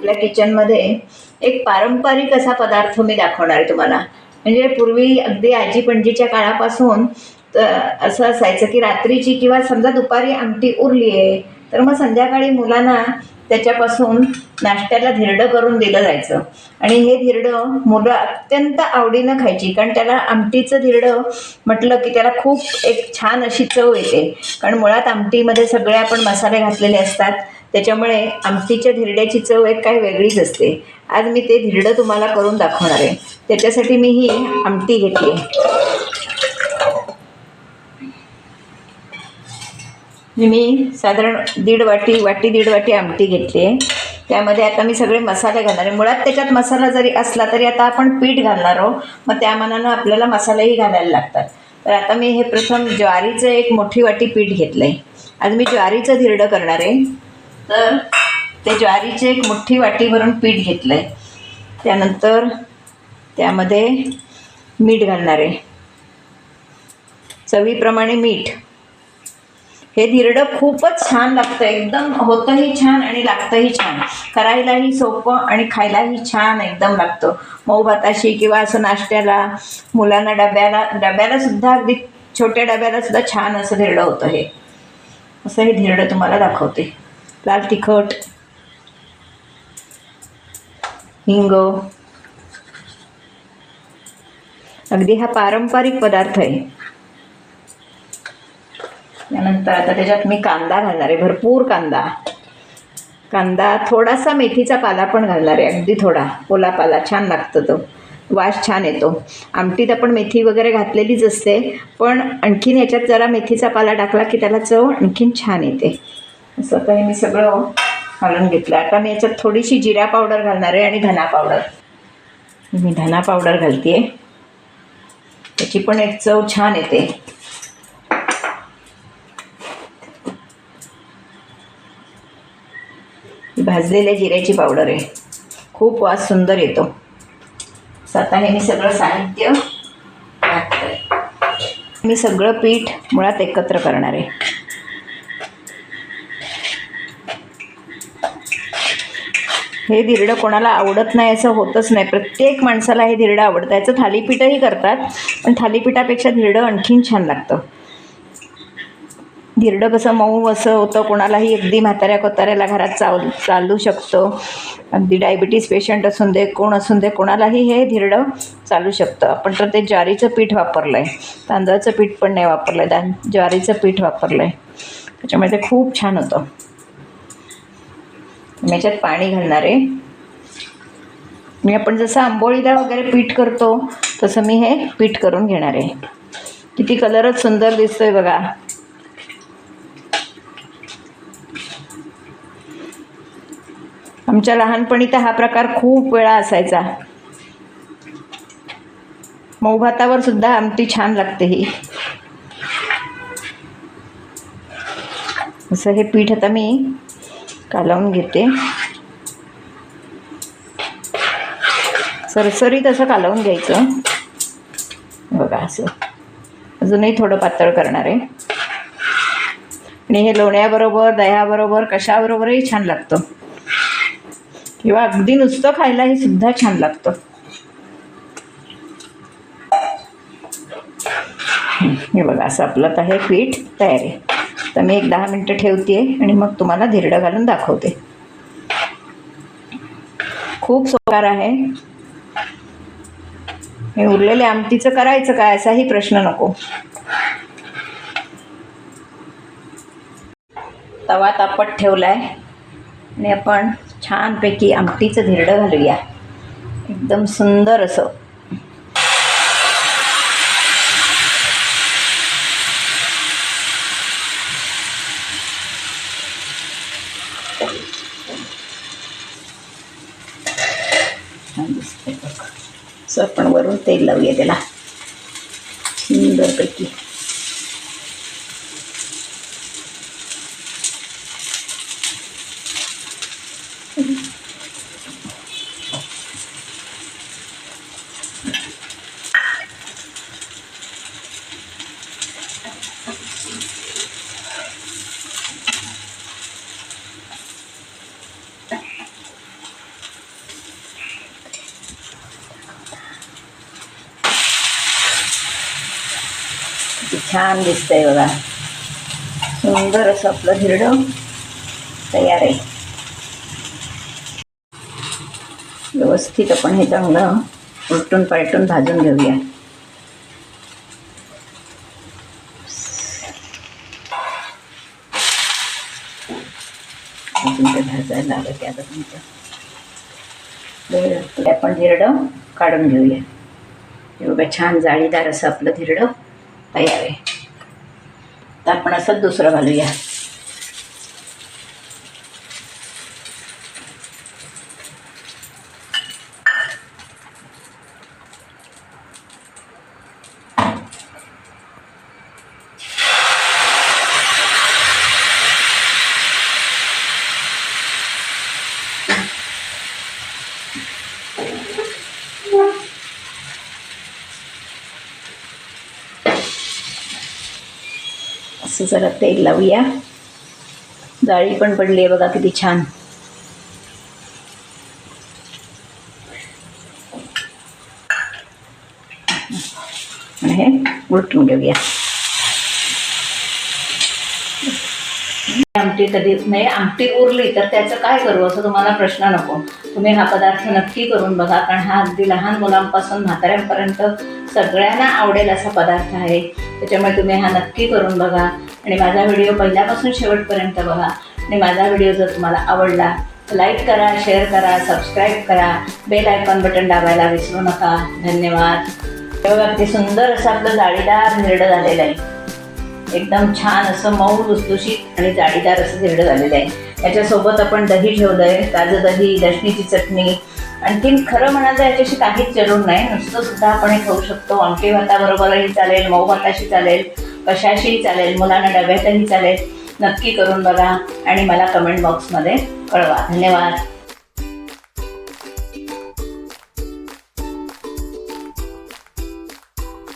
आपल्या किचनमध्ये एक पारंपरिक असा पदार्थ मी दाखवणार आहे तुम्हाला. म्हणजे पूर्वी अगदी आजी पणजीच्या काळापासून तर असं असायचं की रात्रीची किंवा समजा दुपारी आमटी उरली आहे तर मग संध्याकाळी मुलांना त्याच्यापासून नाश्त्याला धिरडं करून दिलं जायचं. आणि हे धिरडं मुलं अत्यंत आवडीनं खायची कारण त्याला आमटीचं धिरडं म्हटलं की त्याला खूप एक छान अशी चव येते. कारण मुळात आमटीमध्ये सगळे आपण मसाले घातलेले असतात. त्याच्यामुळे आमटीच्या धिरड्याची चव एक काही वेगळीच असते. आज मी ते धिरडं तुम्हाला करून दाखवणार आहे. त्याच्यासाठी मी ही आमटी घेतली मी साधारण दीड वाटी वाटी दीड वाटी आमटी घेतली आहे. त्यामध्ये आता मी सगळे मसाले घालणार आहे. मुळात त्याच्यात मसाला जरी असला तरी आता आपण पीठ घालणार आहोत. मग त्या मानानं आपल्याला मसालेही घालायला लागतात. तर आता मी हे प्रथम ज्वारीचं एक मोठी वाटी पीठ घेतलं आहे आज मी ज्वारीचं धिरडं करणार आहे. तर ते ज्वारीचे एक मुठ्ठी वाटी भरून पीठ घेतलं आहे त्यानंतर त्यामध्ये मीठ घालणार आहे. चवीप्रमाणे मीठ. हे धिरडं खूपच छान लागतं एकदम होतंही छान आणि लागतंही छान. करायलाही सोपं आणि खायलाही छान एकदम लागतं. मऊ भाताशी किंवा असं नाश्त्याला मुलांना डब्याला डब्याला सुद्धा अगदी छोट्या डब्याला सुद्धा छान असं धिरडं होतं हे. असं हे धिरडं तुम्हाला दाखवते. लाल तिखट हिंग. अगदी हा पारंपरिक पदार्थ आहे. त्यानंतर आता त्याच्यात मी कांदा घालणार आहे भरपूर कांदा. कांदा थोडासा मेथीचा पाला पण घालणार आहे अगदी थोडा. ओला पाला छान लागतो तो. वास छान येतो. आमटीत आपण मेथी वगैरे घातलेलीच असते पण आणखीन याच्यात जरा मेथीचा पाला टाकला की त्याला चव आणखीन छान येते. असं काही मी सगळं घालून घेतलं. आता मी याच्यात थोडीशी जिरा पावडर घालणार आहे आणि धना पावडर. मी धना पावडर घालते त्याची पण एक चव छान येते. भाजलेल्या जिऱ्याची पावडर आहे. खूप वास सुंदर येतो. आता हे मी सगळं साहित्य मी सगळं पीठ मुळात एकत्र करणार आहे. हे धिरडं कोणाला आवडत नाही असं होतच नाही. प्रत्येक माणसाला हे धिरडं आवडतं. याचं थालीपीठही करतात पण थालीपीठापेक्षा धिरडं आणखीन छान लागतं. धिरडं कसं मऊ असं होतं कोणालाही अगदी म्हाताऱ्या कोताऱ्याला घरात चाल चालू शकतो. अगदी डायबिटीस पेशंट असून दे कोण असून दे कोणालाही हे धिरडं चालू शकतं. आपण तर ते ज्वारीचं पीठ वापरलं आहे तांदळाचं पीठ पण नाही वापरलं आहे दान ज्वारीचं पीठ वापरलं आहे त्याच्यामुळे ते खूप छान होतं. मी याच्यात पाणी घालणार आहे. मी आपण जसं आंबोळीला वगैरे पीठ करतो तसं मी हे पीठ करून घेणार आहे. किती कलरच सुंदर दिसतोय बघा. आमच्या लहानपणी तर हा प्रकार खूप वेळा असायचा. मऊ भातावर सुद्धा आमटी छान लागते ही. असं हे पीठ आता मी कालवून घेते. सरसरीत असं कालवून घ्यायचं. बघा असं. अजूनही थोडं पातळ करणार आहे. आणि हे लोण्याबरोबर दह्याबरोबर कशाबरोबरही छान लागतं. किंवा अगदी नुसतं खायलाही सुद्धा छान लागतं. हे बघा असं आपलं तर हे पीठ तयार आहे. तर मी एक दहा मिनटं ठेवते आणि मग तुम्हाला धिरडं घालून दाखवते. खूप सोकार आहे. हे उरलेले आमटीचं करायचं काय असाही प्रश्न नको. तवा तापट ठेवलाय. आणि आपण छानपैकी आमटीचं धिरडं घालूया. एकदम सुंदर असं. असं आपण वरून तेल लावूया त्याला. सुंदरपैकी. छान दिसतंय बघा. सुंदर असं आपलं हिरडं तयार आहे. व्यवस्थित आपण हे चांगलं उलटून पालटून भाजून घेऊया. अजून भाजायला लागत आता तुमचं आपण धिरडं काढून घेऊया. हे बघा छान जाळीदार असं आपलं धिरडं तयार आहे. तर आपण असंच दुसरं घालूया. असं जरा तेल लावूया. जाळी पण पडली आहे बघा किती छान. हे उलटून घेऊया. आमटी कधीच नाही म्हणजे आमटी उरली तर त्याचं काय करू? असं तुम्हाला प्रश्न नको. तुम्ही हा पदार्थ नक्की करून बघा कारण हा अगदी लहान मुलांपासून म्हाताऱ्यांपर्यंत सगळ्यांना आवडेल असा पदार्थ आहे. त्याच्यामुळे तुम्ही हा नक्की करून बघा. आणि माझा व्हिडिओ पहिल्यापासून शेवटपर्यंत बघा. आणि माझा व्हिडिओ जर तुम्हाला आवडला तर लाईक करा शेअर करा सबस्क्राईब करा. बेल आयकॉन बटन दाबायला विसरू नका. धन्यवाद. तेव्हा अगदी सुंदर असं आपलं जाळीदार निर्ड झालेलं आहे. एकदम छान असं मऊ लुसलुशीत आणि जाळीदार असं निर्ड झालेलं आहे. याच्यासोबत आपण दही ठेवलं आहे ताजं दही दशणीची चटणी आणखीन खरं म्हणाल तर याच्याशी काहीच जरूर नाही. नुसतं सुद्धा आपण हे खाऊ शकतो. आमटी भाताबरोबरही चालेल मऊ भाताशी चालेल कशाशीही चालेल मुलांना डब्यातही चालेल. नक्की करून बघा आणि मला कमेंट बॉक्समध्ये कळवा. धन्यवाद.